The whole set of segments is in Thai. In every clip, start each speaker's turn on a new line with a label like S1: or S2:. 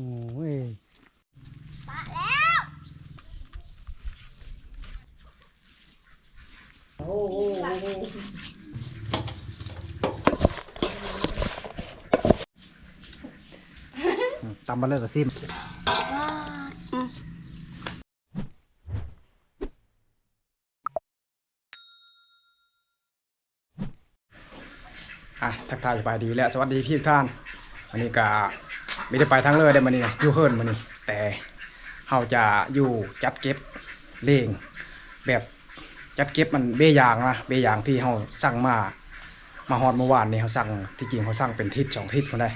S1: โอ้ย
S2: ปะแล้ว
S1: โอ้โหตำมาเลยกับซิมอะทักทายสบายดีและสวัสดีพี่ทุกท่านวันนี้ก็ ไม่ได้ไปทั้งเลยได้มานี่นะอยู่เฮิร์นมานี่แต่เราจะอยู่จัดเก็บเลงแบบจัดเก็บมันเบยางนะเบยางที่เราสั่งมา มาฮอดเมื่อวานนี่เขาสั่งที่จริงเขาสั่งเป็นทิศสองทิศคนได้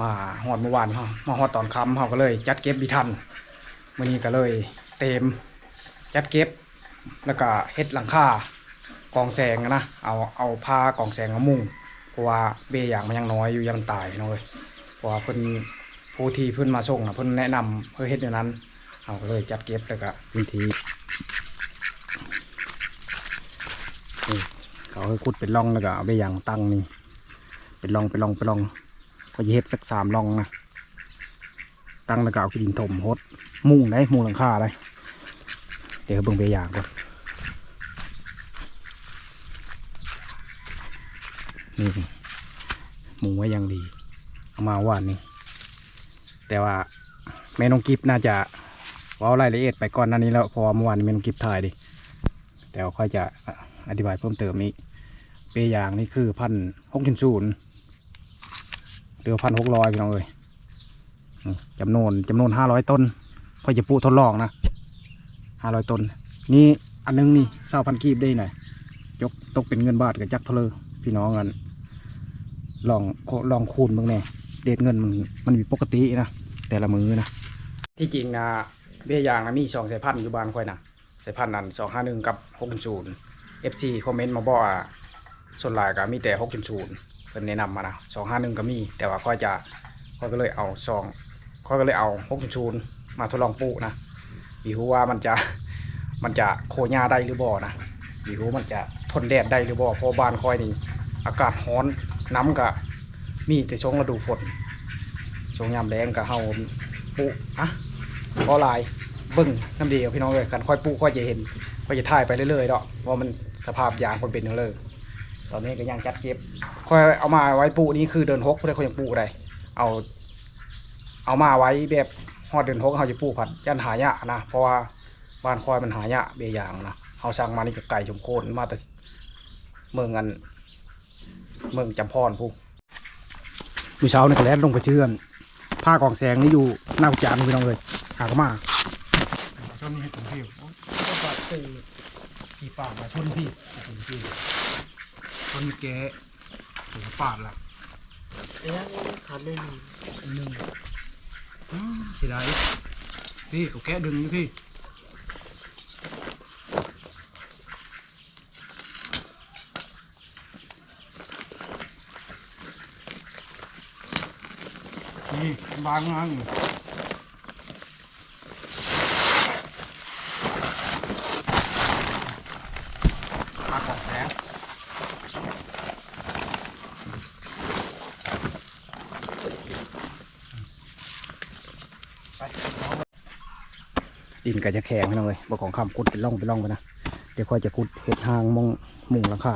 S1: มาฮอดเมื่อวานเขามาฮอดตอนค่ำเขาก็เลย จัดเก็บบิทันมื่อนี้ก็เลยเต็มจัดเก็บแล้วก็เฮ็ดหลังคากองแสงนะเอาเอาผ้ากองแสงมามุงเพราะว่าเบยางมันยังน้อยอยู่ยังตายนาะเว้ยเพราะว่าเพิ่น ผู้ที่เพิ่นมาส่งนะเพิ่นแนะนำเพื่อเฮ็ดอย่างนั้นเขาเลยจัดเก็บแล้วก็วิธีเขาให้ขุดเป็นร่องแล้วก็เอาไปยางตั้งนี่เป็นร่องเป็นร่องเป็นร่องก็จะเฮ็ดสักสามร่องนะตั้งแล้วก็เอาขี้ดินถมหดมุ้งได้มุ้งหลังคาได้เดี๋ยวเบิ่งไปยางก่อนนี่มุ้งไว้อยังดีเอามาว่านนี่ แต่ว่าแม่น้องกิฟน่าจะว้ารายละเอียดไปก่อนหน้านี้แล้วพอเมื่อวานแม่น้องกิฟถ่ายดิแต่ว่าค่อยจะอธิบายเพิ่มเติมนี้เปยางนี่คือพันหกจุดศูนย์หรือพันหกร้อยพี่น้องเอ้ยจำนวนจำนวนห้าร้อยต้นค่อยจะปูทดลองนะห้าร้อยต้น นี่อันนึงนี่เศร้าพันกีบได้หน่อยยกตกเป็นเงินบาทกับจักทาเลพี่น้องกันลองลองคูณบ้างแน่เดทเงินมันมันมีปกตินะ แต่ละมือนะที่จริงนะเบี้ยยางนะมีสองสายพันธุ์อยู่บ้านค่อยนะสายพันธุ์นั้นสองห้าหนึ่งกับหกศูนย์ FC คอมเมนต์มาบอกว่าส่วนหลายก็มีแต่หกจุดศูนย์เพิ่นแนะนำมานะสองห้าหนึ่งก็มี แต่ว่าค่อยจะค่อยก็เลยเอาซองค่อยก็เลยเอาหกจุดศูนย์มาทดลองปลูกนะอีหูว่ามันจะมันจะโคหญ้าได้หรือบ่นะอีหูมันจะทนแดดได้หรือบ่เพราะบ้านค่อยนี่อากาศร้อนน้ำก็มีแต่ช่วงฤดูฝน ช่วงยามแล้งก็เฮาปลูกอะพอหลายเบิ่งน้ำเดียวพี่น้องเลยกันค่อยปลูค่อยจะเห็นก็จะถ่ายไปเรื่อยๆเนาะว่ามันสภาพยางคนเป็นอย่างเลยตอนนี้ก็ยังจัดเก็บค่อยเอามาไว้ปลูนี่คือเดินหกเพื่อเขายังปลูได้เอา เอามาไว้แบบฮอดเดินหกเขาจะปูผัดยันหายะนะเพราะว่าบ้านคอยมันหายะเบียยางนะเขาสั่งมานี่กับไก่ชมโคนมาแต่เมืองกันเมืองจำพรพูมีเช้านี่ก็แล่นลงไปเชื่อน ผ้ากองแสงนี่อยู่หน้าจานพี่น้องเลยหากมาช่วงนี้ให้ผมพี่ก็บาดเจ็บขี่ปากมาชนพี่ชนพี่ชนแกถึงปาดละ
S3: แล้วขาดเลยหนึ่ง
S1: ฮึ่มเสียดายพี่เขาแกะดึงอยู่พี่นี่ บางนอยู่ปลากองแสงดินก็จะแข็งไปหนะเลยบ่ของคำขุดเป็นร่องเป็นร่องไปนะ เดี๋ยวค่อยจะขุดเห็ดหางมองมุงหลังคา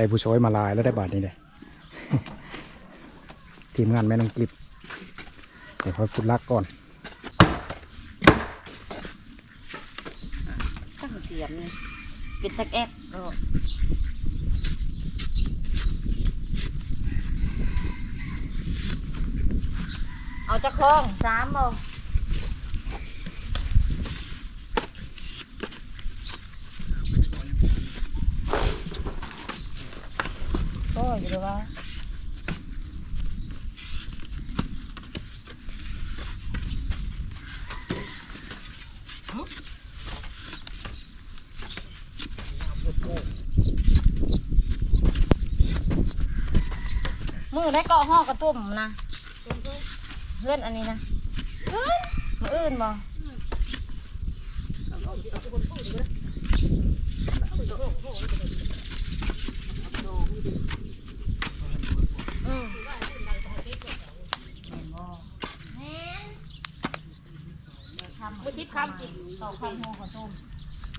S1: ได้ผู้ช่วยมาลายแล้วได้บาทนี้เลยทีมงานแม่น้องกิบเดี๋ยวค่อยขุดลักก่อน
S3: สั่งเสียมนี่เป็นตะแอก
S4: เอาจะคล้องสามโม อยู่ด้วยวะมือได้เกาะห่อกระตุ่มนะเพื่อนอันนี้นะมืออื่นบ่อืมไปชิดคำกินต่อคำห่อกระตุ่ม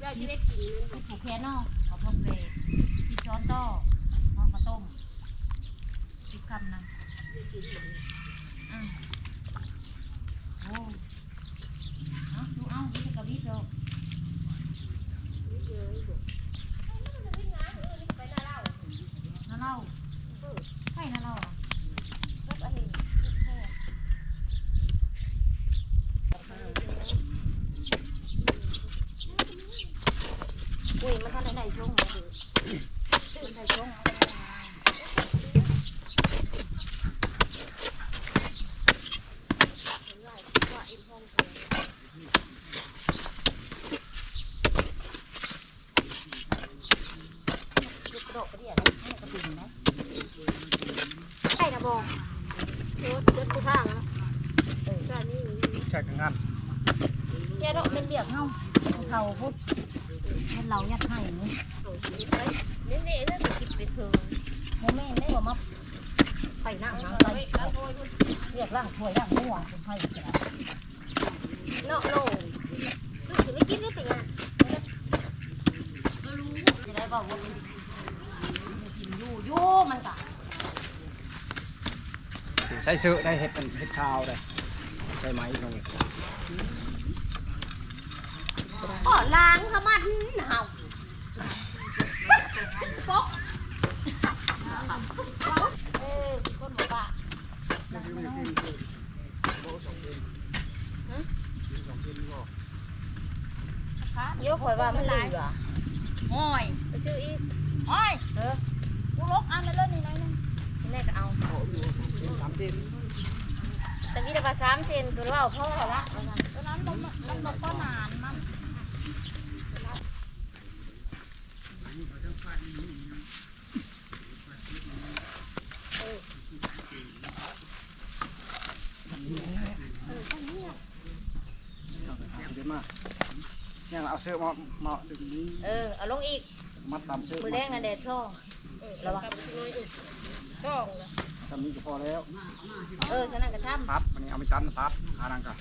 S4: ยายจะได้กินผูกแขนนาะขอพกเบรที่ช้อนต่อห่อกระต้มชิดคำนะอืมโอ้เอาดูเอาดูกระบิดดูน้าเล่าใช่น้าเล่าอะอุ้ยมันทำได้ไหนช่วงมันได้ช่วง ลูกกระโดดกระเดี่ยนะให้กระดิ่งนะใช่นะบองรถรถกูทางนะเออด้านนี้
S1: ใช่กันงาน
S4: แกโดดเป็นเบียกเฮาเขาพุดมันเรายัดให้นี่
S2: นี่นี่เรื่องกินไปเถอะ
S4: โมแม่ได้ว่ามาไปนั่งหางไปเรียกร่างถ้วยร่างม่วงเป็นไผ่กระดาษ
S2: เนาะโน่คือถึงไม่กินได้เป็นยัง
S4: จะได้บอกว่ากินอยู่อยู่มันกะ
S1: ใส่เสื้อได้เห็ดเป็นเห็ดชาวได้ใส่ไหมลง
S2: อ๋อล้างขมันเห่าปก
S4: เออคนบอกว่าโยกข่อยว่ามันหลายโอ้ย
S2: ไปซื้ออีก
S4: โอ้ยเออกูลกอันนั้นเลยนี่หน่อยนึงนี่ แน่ก็เอา
S1: สามสิบ
S4: แต่วิธีภาษามเซนตัวเราพ่อละตัวนั้นมันมันบอกว่านานมัน
S1: เดี๋ยวมาเนี่ยเอาเสื้อมามาดึงนี้
S4: เออ เอาลงอีก
S1: มัดตามเสื้อ
S4: มือแดงนะแดดช่องระวัง
S2: ช่อง
S1: ทำนี้ก็พอแล้ว
S4: เออฉันนั่นกระช่ำ
S1: ตัดวันนี้เอาไปตัดตัดหานังกัน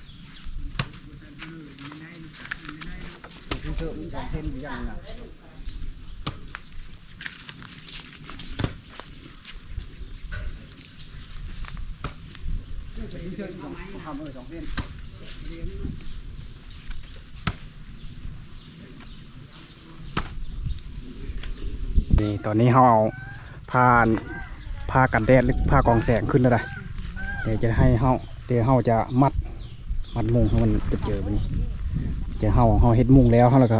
S1: เสื้อมีสองเส้นอยู่อย่างนั้นเชือกสองทำเลยสองเส้นนี่ตอนนี้เราเอาผ้า ผ้ากันแดดหรือผ้ากองแสงขึ้นแล้วนะเดี๋ยวจะให้เฮาเดี๋ยวเฮาจะมัดมัดมุงให้มันเจอไปนี่จะเฮาเฮาเฮ็ดมุงแล้วเฮาแล้วก็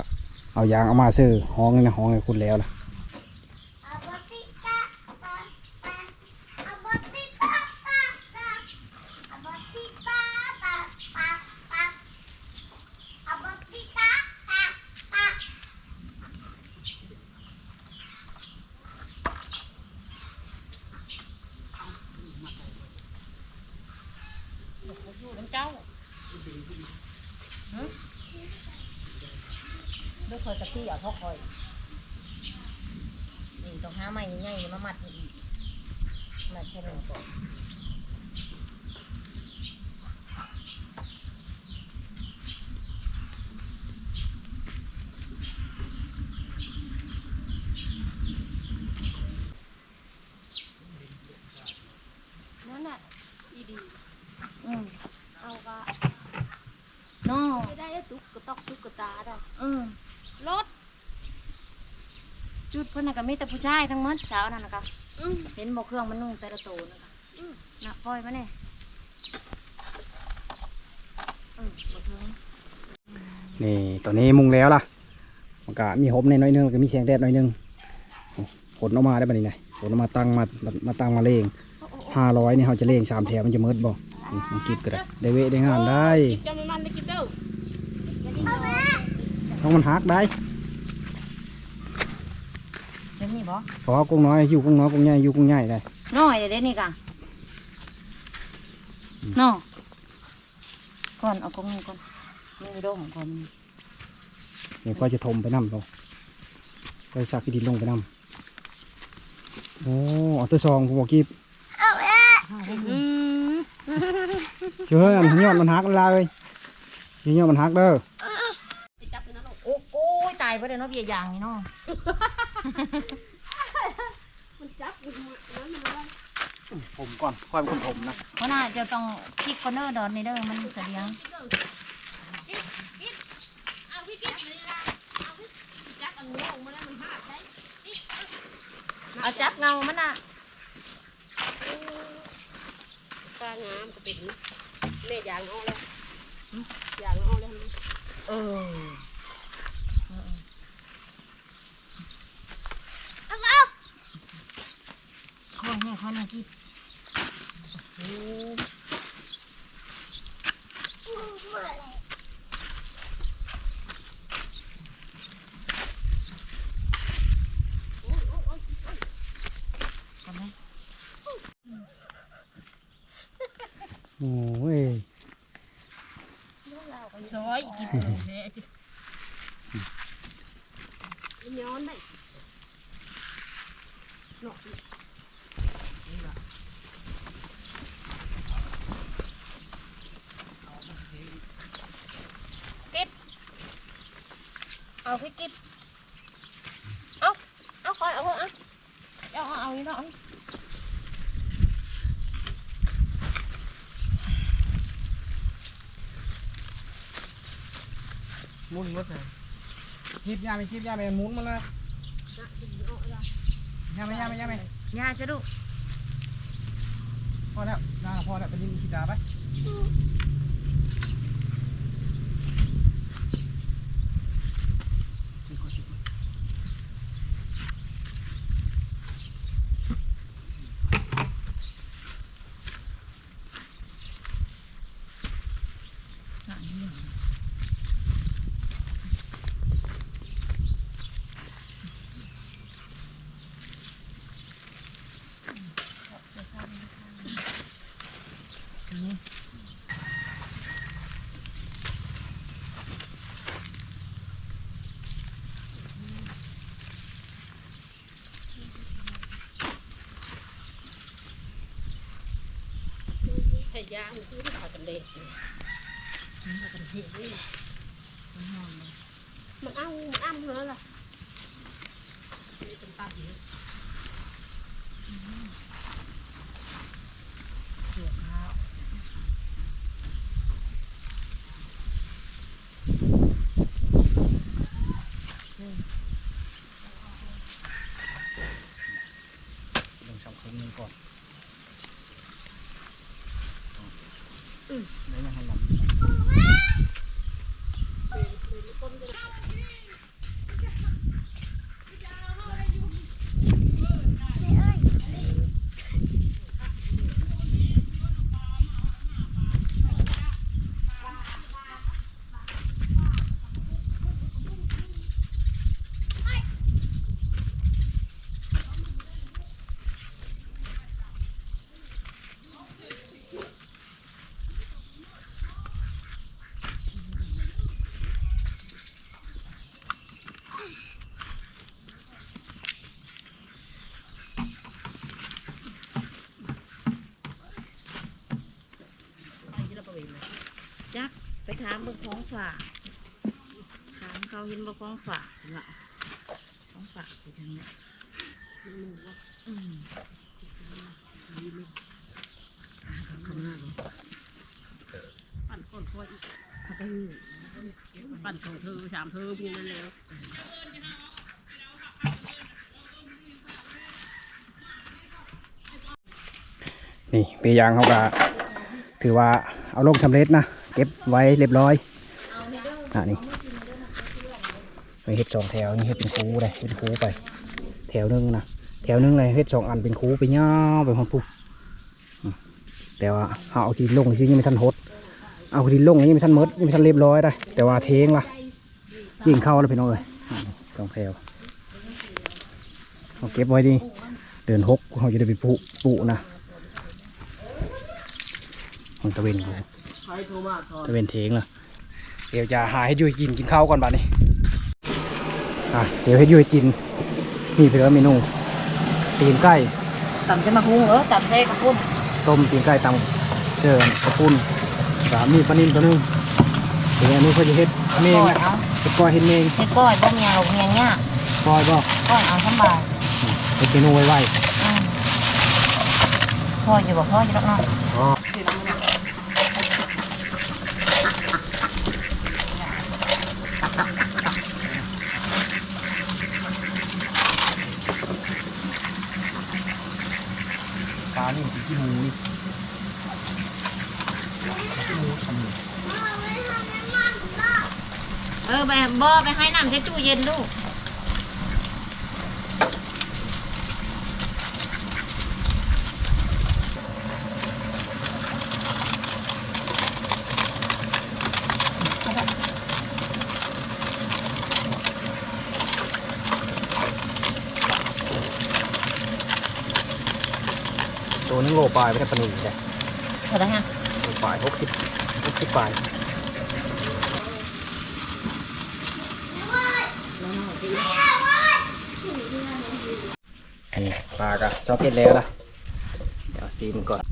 S1: เอายางเอามาซื้อห้องนี่นะห้องให้คุณแล้วนะ
S2: อาบติกะตาตาอาบติกะตาตาอาบติกะตาตาตาอาบติกะตาตา
S4: อยู่น้ำเจ้าด้วยค อยกะตี้เอาทอกคอยนี่ต้องหาไม้ใหญ่ๆมามัดนี่อีกมัดแค่หนึ่งก่อน
S2: นั่นน่ะอีดี
S4: อืม
S2: เอาก็
S4: น้อ
S2: ไม่ได้ตุ๊กกระตอกตุ๊กกระตาได้
S4: อืม
S2: รถ
S4: จุดเพิ่นน่ะก็มีแต่ผู้ชายทั้งหมดเช้านั่นนะคะ
S2: อืม
S4: เห็นบอกเครื่องมันนุ่งแต่ละโตวนะคะ
S2: อืม
S4: น่ะปล่อยมาเนี่ย
S1: นี่ตอนนี้มุงแล้วล่ะมันก็มีหบในน้อยนึงแล้วก็มีแสงแดดน้อยนึงผลออกมาได้ปะนี่ไงผลออกมาตั้งมามาตั้งมาเลงห้าร้อยนี่เขาจะเลงสามแถวมันจะเมิดบ่นี่มันกิบก็ได้ได้เวะได้งานได้
S4: จำมันได้กินเด้อ
S1: ต้องมันหักได้
S4: เป็นนี่บ่
S1: เพราะว่ากุ้งน้อยอยู่กุ้งน้อยกุ้งใหญ่อยู่กุ้งใหญ่ได้
S4: น้อยเดี๋ยวนี่กะน้อก่อนเอากงนี้ก่อนมือดงก่อน
S1: นี่ก็จะทมไปน้ำเราก็สักดินลงไปน้ำโอ้เอาตัวซองผมบอกกีบ
S2: อืม
S1: เชื่ออันยอดมันหักมันลาเลยยอดมันหักเด้อ
S4: โอ้ โอ้ยตายไปเลยเนาะเบียร์ยางนี่เนาะ
S1: ผมก่อนค่อยเป็นคนผมนะ
S4: เพราะน่าจะต้องพลิกคอนเนอร์ดอนนี่เด้อมันเสียงเอาจับเงามันน่ะ
S5: ปลางามก็เป็นแม่ยางเอาแล้วยางเอาแล้ว
S4: เออ
S2: เอาเอา
S4: ข้อเนี่ยข้อเนี่ยที่
S1: โอ้ย
S5: ซอยกินแท้ย้อนได้
S4: เอาพี่กิ๊บเอาเอาคอยเอาเอาเอาเอาเอานี่เนาะ
S3: มุ่นมดเลย
S1: คีบยาไม่คีบยาไม่หมุนมาเลยยาไม่ยาไม่ยาไม่
S4: ยาจะดู
S1: พอแล้วยาพอแล้วไปยิงขีดาไป嗯
S5: ให้ ย่างคือเขากันเลยมันกันเสียด้วยมันเอามันอ้ำเหรอล่ะเป็นตาเดียว
S1: ลงสองคืนหนึ่งก่อนแล้วยังให้ลำ
S4: จักไป ถามเบิ่งของฝากถามเขาเห็นบ่ของฝากเนาะของฝากไปทางไหนอืม
S5: ปั่นคนคอยอีกเขาไปปั่นของเธอสามเธอมีนั่นแล้ว
S1: นี่เปยางเขาก็ถือว่าเอาลงสำเร็จนะ เก็บไว้เรียบร้อยอะนี่ไปเฮ็ดสองแถวนี่เฮ็ดเป็นคูเลยเป็นคูไป แถวหนึงนะแถวหนึงเลยเฮ็ดสองอันเป็นคูไปยาวไปหมดปุ๊บอืมแต่ว่าเอาเอาทีลงซิยังไม่ทันหดเอาทีลงยังไม่ทันหมดยังไม่ทันเรียบร้อยได้ แต่ว่าเทงล่ะยิงเข้าแล้วพี่น้องเลยอะนี่สองแถวเอาเก็บไว้ดิเดินหกเขาจะได้ไปปุปุนะมันตะเวนเขา
S3: ใครโทรมาสอน
S1: ตะเวนเทงล่ะเดี๋ยวจะหาให้ยุ้ยกินกินข้าวก่อนบัดนี้อะเดี๋ยวให้ยุ้ยกินนี่เป็นเมนูตีนไก่
S4: ตำจะมาหุงเออตำแท้กับพุ่น
S1: ต้มตีนไก่ตำเจิมกระปุ้นสามีปลานิ่มตัวหนึงเดี๋ยวอันนี้เขาจะเฮ็ดเมง
S4: ก้อย
S1: นะ
S4: เอา
S1: เฮ็ดก้อยเฮ็ดเมง
S4: เฮ็ดก้อยบ่เมียหลงเมียง่าย
S1: ก้อยบ่
S4: ก้อยเอาสำบาย
S1: เฮ็ดเมนูไว้ไว้
S4: อืมพ่ออยู่บ่พ่ออยู่ดอกเนาะ
S1: ปลานี่ขี้หมูนี่
S4: เออไปบ่ไปให้น้ำใช้ตู้เย็นลูก
S1: ตัวนึงโลปลายไม่ได้ปลาหนึ่งเลย
S4: เท่าไหร่ฮะ
S1: โลปลายหกสิบหกสิบปลายอันนี้ ปลากะซอกเก็ตแล้วล่ะเดี๋ยวซีมก่อน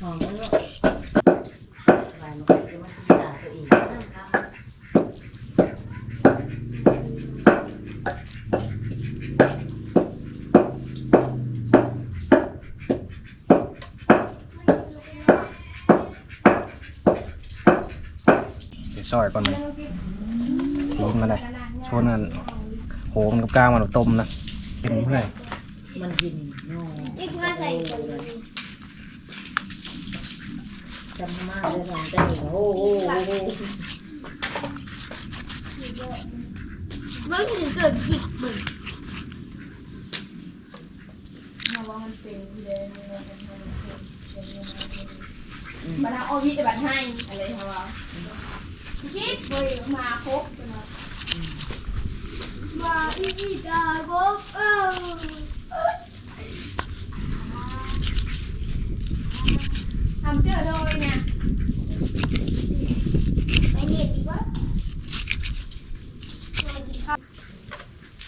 S4: หอมบ่ลูกหลายมันก็จะมาสิด่าตัวเองนะครับ
S1: ซอยก่อนเลยซีนมาเลยชวนกันโหมันกับกลางมันเอาต้มนะเป็นเพื่อน
S4: มันกินเนาะ
S2: อีกมาใส่
S4: จำมาได้ลองได้โอ้โห
S2: มันถึงเกิดจิกบึ้ง
S6: มาทำโอวิจะบันให้อะไรเขาว่าคิดไปมาครบเลยนะ
S2: มาอีกตาโกเออ
S6: ทำเจอเลยเนี่ ย
S2: ไปเน็ตดีกว่า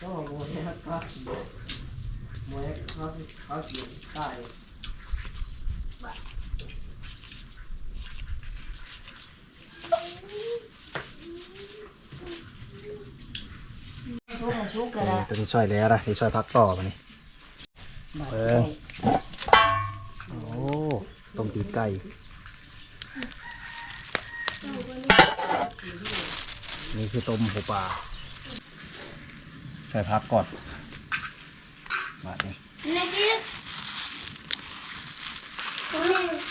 S3: ก็โมยก็โมยเขาเขาเสียตาย
S4: ชุกมาชุกกัน
S1: นี่
S4: ละ
S1: ตัวนี้ซอยแล้วนะนี่ซอยพักต่อมานี่เออโอ้ต้มตีนไก่นี่คือต้มหัวปลาใส่พักก่อนมานี่
S2: เน็ตดิตรงนี้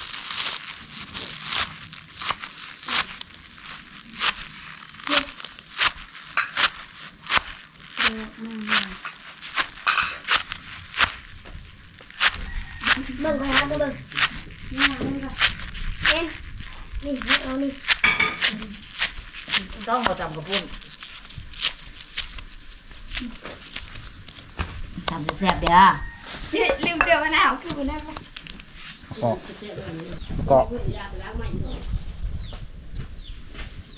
S2: เบิ่งไปหาตัวเบิ่งนี่หาเบิ่งก่อนเอ็นนี่ให้เอานี่
S4: ต้องมาจำกับพุ่นทำแซ่บๆเด้อ
S6: ลืมเจอมะนาวคือมะนาว
S1: เกาะเกาะ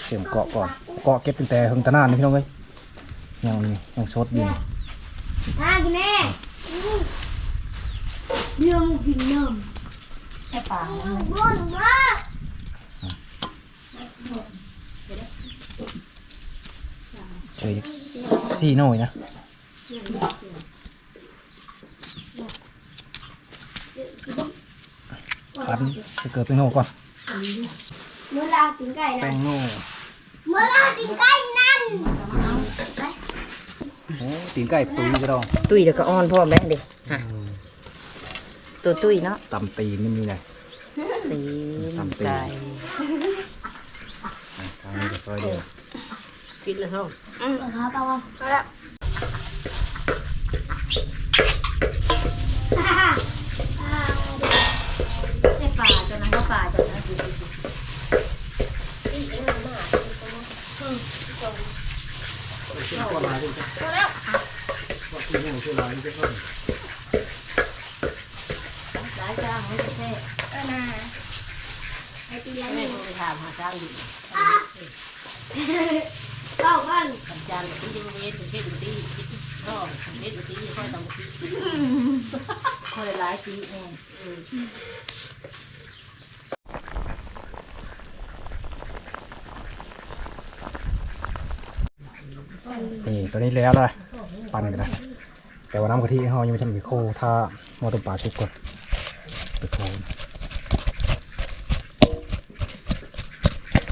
S1: เสียมเกาะก่อนเกาะเก็บตั้งแต่หึงตะนานนี่พี่น้องเอ้ยยังนี่ยังสดอยู่นี่
S2: ทากินแน่อืมเนื้อมันกินน้
S4: แค่ปลาำ
S2: บ้วนมาก
S1: เจอสี่หน่อยนะคันจะเกิดเป็นโน่ก่อน
S2: เวลากินไก่
S1: แป้
S2: นะ
S1: งโน่
S2: เมื่อเราติดใกล้นั่น
S1: โอ้ตีนไก่ตุยก็ต้อง
S4: ตุ้ยเดี๋ยวก็อ้อนพ่อแม่ดิฮะตัวตุ้ยเนาะ
S1: ตำตีนนี่มีไง
S4: ตี
S1: ตำตีน
S4: ไก่
S1: อะทางนี้ก็ซอยเดียว
S5: กินแล้วท้อง
S6: อืมเอาไปวะเอาละ
S4: ใช่ปลาจนนั้นก็ปลาจนนั้นร้ายจ้างไม่ใช่
S6: เออนะไอ้ตีแล้ว
S5: แม่
S6: นี่
S5: ก็ไปถามหาจ้างอยู่
S6: เก้ากัน
S5: ทำจานแบบที่เวทเทศบุตรีก็เทศบุตรีค่อยทำบุตรี
S4: คนร้ายตีแน่
S1: นี่ตัวนี้แล้วเลยปั่นกันนะแต่ว่าน้ำกะทิเขายังไม่ทำไปโคถ้าหมอต้มปลาชุบก่อนไปโค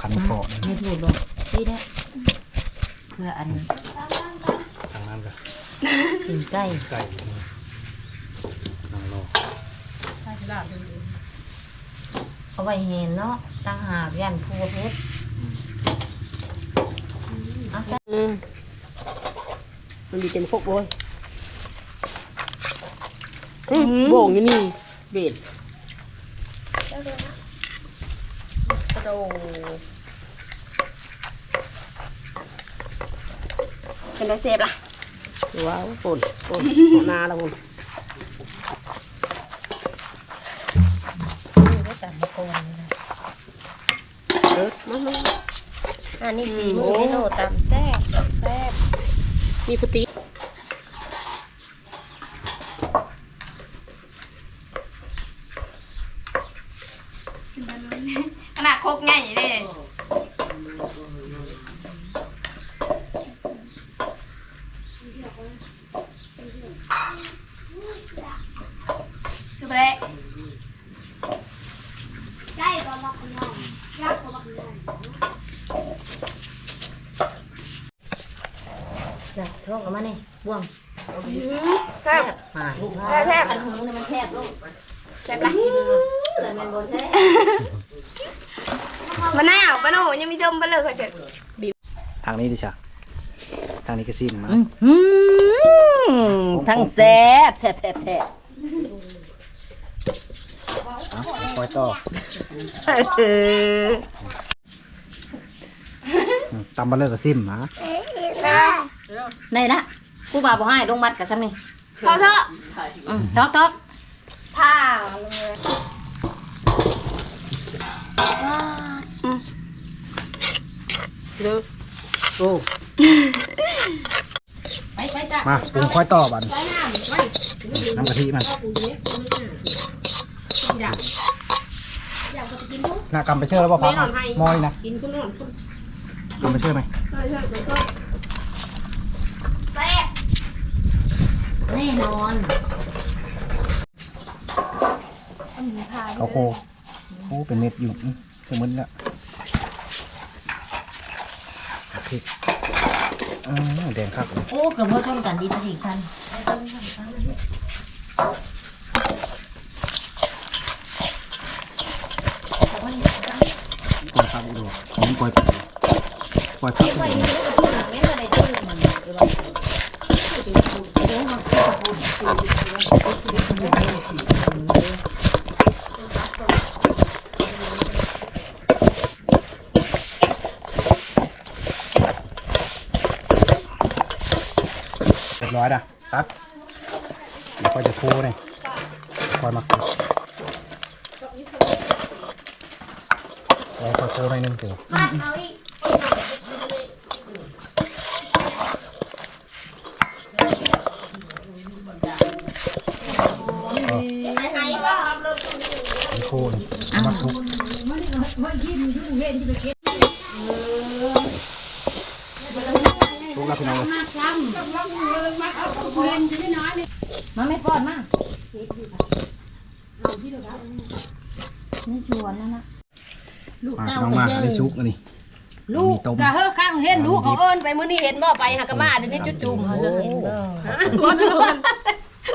S1: คันเกาะนี่
S4: ให้ถูกบอกที่เนี่ยเพื่ออัน
S1: ทางนั้นก็
S4: กินไก่
S1: ไก่นางรอ
S5: ถ้าจะลาบเลย
S4: เอาไว้เห็นเนาะตั้งหากยันพัวเพชรเอาซะ
S5: อืมมันมีเต็มพกเลยโบ่งอยู่นี่เบ็ด
S4: กระโดด
S6: เป็นไรเซฟล่ะ
S5: ว้าวฝนฝนฝนนาแล้วฝน
S4: นี่ก็ตัดมะกรูดนี่นะ
S5: เออมามา
S4: อันนี้สีมือไม่โนตำแซ่บแซ่บ
S5: มีพุติ
S6: ขนาดโคกง่ายเลย คือไปเลย
S2: ใกล้ก็บักน้องรักก็บักน้อง
S4: จ้ะท้องกับมันนี่บ่วง
S6: แซ่บ
S4: มา
S6: แซ่บแซ่บ
S4: อันหูนี่มันแทบลูก
S6: แซ่บละ
S4: แต่มันบ่แซ่บ
S6: มะนาวปะโนยังมีส้มปะเลยเขาเจ็ด
S1: ทางนี้ดิจ้ะ ทางนี้ก็สิ้นมา
S4: ทั้งแซ่บแซ่บแซ่บแซ่บ
S1: เอาคอยต่อ
S4: เออ
S1: อืมตำมาเลิกก็ซิมหมา
S4: ในนะกูบ่าบ่ให้ลงมัดกับซ้ำนี่
S6: พอเถอะ
S4: อืมท็อกท็อก
S6: ผ้าเลย
S5: เด้อโอ้
S4: ไปไปจ้ะ
S1: มาปรุงคอยต่อบัดน้ำกะทิมันน่ากำไปเชื่อแล้วป่ะพักนะมอยนะ
S5: กินคุณนอนคุณ
S1: กำไปเชื่อไหม
S6: แซ่บ
S4: แน่นอน
S1: เอาโคโอ้เป็นเม็ดอยู่อื้อคือมึนละพริก อืมแดงครับ
S4: โอ้เกือบพอชนกันดีสักทีคัน
S1: กล้วยพักดูผมกล้วยพักกล้วยพัก
S4: ไปนี่ก็พูดแม่นบ่ได้ตื้อมันเดี๋ยวว่า
S1: เรียบร้อยนะตักเดี๋ยวค่อยจะโคเลยค่อยมักสิไว้ค่อยโคหน่อยหนึงตัว
S2: พัดเอาอีกไหนไหนก็
S1: มีโคหนึงมักทุก ทุกแล้วพี่น้องเลย
S4: มาไม่ป้อนมานี่ชวนนั่นนะลูก
S1: มา
S4: เต้า
S1: พี่น้อง
S4: ไป
S1: มา
S4: เจ
S1: อันนี้
S4: อ
S1: ซุกอันนี้
S5: ลูก
S1: มีต้ม
S5: กะเฮ้อข้างเห็นลูกเขาเอิ้นไปมื้อนี้เห็นบ่ไปหากะมาเดี๋ยวนี้จุดจุ่ม
S1: โอ้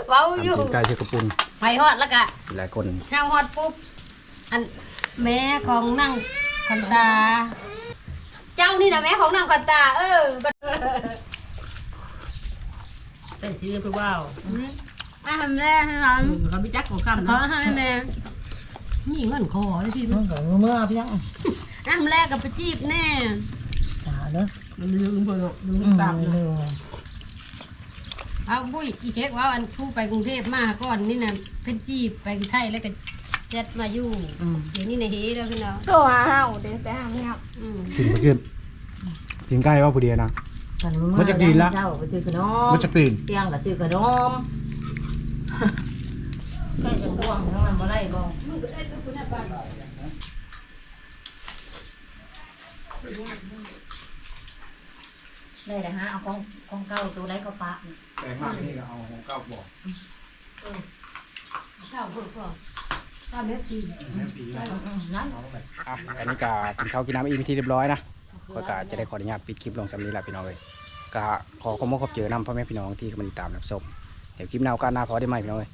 S5: เว้าอยู่
S1: กินไก่เชือกระปุน
S5: ไปฮอดแล้วก็
S1: หลายคน
S5: ข้าวฮอดปุ๊บอันแม่ของนั่ง คันตา เจ้านี่นะแม่ของนั่งคันตา เออบัด
S7: เป็นชื่อคือว่าว
S5: นี้มาทำแร่ให้เรา
S7: เขาไม่จักของคำ
S5: ขอ
S7: นะ
S5: ให้แม่มีเงินขอเลยพี่
S4: เมื่อก่อนเมื่อพี่ยัง
S5: น้ำแรกกับไปจีบแน่
S4: ตาเนาะ
S7: มันลืมเพิ่นลืม
S4: อืม
S7: ตาม
S4: เร็ว
S5: เอาบุ้ยอีเค้กว่าอันผู้ไปกรุงเทพมาก่อนนี่นะเป็นจีบไปไทยแล้วก็ เซ็ตมาอยู่
S7: อืม
S5: เดี๋ยวนี้ในเฮแล้วพี่น้อง
S6: โทรหาเฮาเดี๋ยวแต่หาไม่เอา
S5: อืม
S1: กินไปขึ้นกินไก่ว่าผู้เดียวนะ
S4: กัน
S1: มันจะกินละ
S4: เจ้าไปซื้อขนม
S1: มันจะกลิ่น
S4: เตียงก็ซื้อขนมใช่จังดวงทั้งนั้นบ่ได้บ่ได้แต่ฮะเอาของของเก่าตัวได้ก็ปะ
S1: แต่มากนี่ก็เอาของเก้าบอก
S5: ข้าวเพิ่มก็ ข้าวเม็ดสี
S4: อืมนั่น
S1: อะอันนี้ก็กินข้าวกินน้ำอีกทีเรียบร้อยนะก็กะจะได้ขออนุญาตปิดคลิปลงสำนี้แหละพี่น้องเลยก็ขอขอบคุณขอบเจอนำพ่อแม่พี่น้องที่กำลังติดตามรับชมเดี๋ยวคลิปหน้าโอกาสหน้าพอได้ไหมพี่น้องเลย